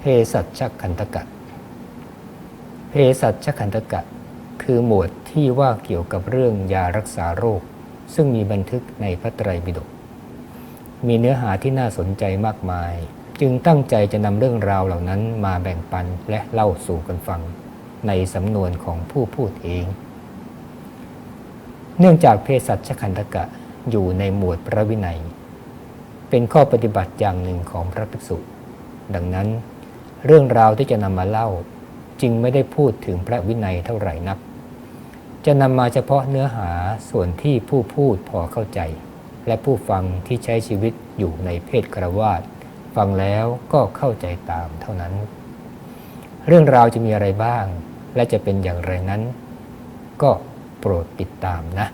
เภสัชคันธกะเภสัชคันธกะ คือหมวดที่ว่าเกี่ยวกับเรื่องยารักษาโรค ซึ่งมีบันทึกในพระไตรปิฎก มีเนื้อหาที่น่าสนใจมากมาย จึงตั้งใจจะนำเรื่องราวเหล่านั้นมาแบ่งปันและเล่าสู่กันฟัง ในสำนวนของผู้พูดเอง เนื่องจากเภสัชคันธกะอยู่ในหมวดพระวินัย เป็นข้อปฏิบัติอย่างหนึ่งของพระภิกษุ ดังนั้น เรื่องราวที่จะนำมาเล่าจึงไม่ได้พูดถึงพระวินัยเท่าไหร่นัก จะนำมาเฉพาะเนื้อหาส่วนที่ผู้พูดพอเข้าใจ และผู้ฟังที่ใช้ชีวิตอยู่ในเพศครวาสฟังแล้วก็เข้าใจตามเท่านั้น เรื่องราวจะมีอะไรบ้าง และจะเป็นอย่างไรนั้น ก็โปรดติดตามนะ